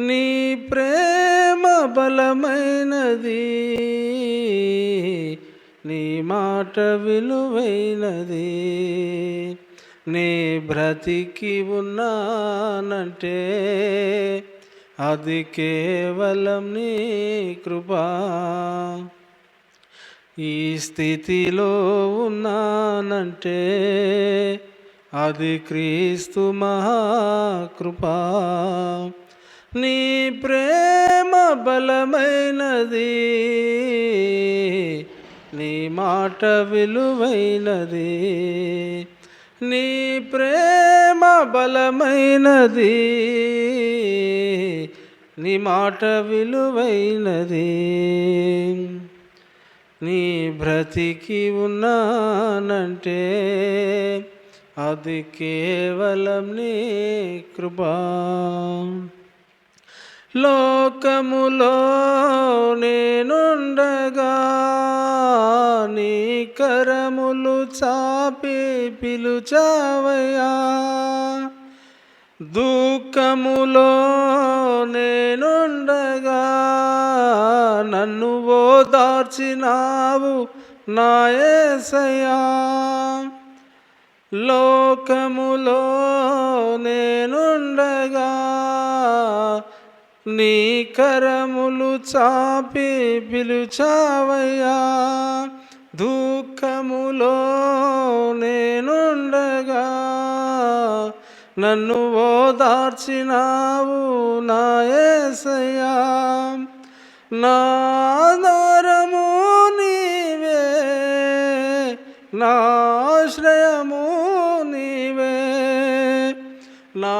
నీ ప్రేమ బలమైనది నీ మాట విలువైనది. నీ బ్రతికి ఉన్నానంటే అది కేవలం నీ కృపా. ఈ స్థితిలో ఉన్నానంటే అది క్రీస్తు మహాకృపా నీ ప్రేమ బలమైనది నీ మాట విలువైనది నీ ప్రేమ బలమైనది నీ మాట విలువైనది. నీ బ్రతికి ఉన్నానంటే అది కేవలం నీ కృపా. లోకములో నేనుండగా నీ కరములు చాపి పిలుచావయ్యా. దుఃఖములో నేనుండగా నన్ను ఓదార్చినావు నాయసయ్యా. లోకములో నేను నీ కరములు చాపి పిలుచావయ్యా. దుఃఖములో నేనుండగా నన్ను ఓదార్చినావు నాయసయ్యా. నాదారము నీవే నాశ్రయము నీవే. నా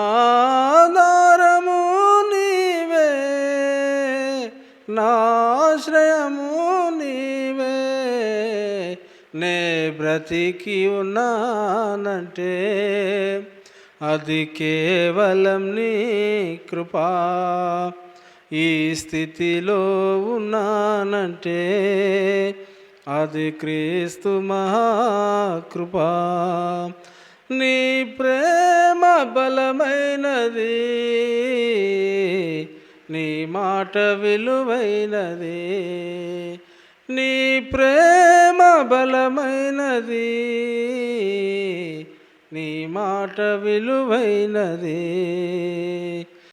ఆశ్రయము నీవే. నే బ్రతికి ఉన్నానంటే అది కేవలం నీ కృపా. ఈ స్థితిలో ఉన్నానంటే అది క్రీస్తు మహాకృపా. నీ ప్రేమ బలమైనది. నీ మాట విలువైనది నీ ప్రేమ బలమైనది నీ మాట విలువైనది.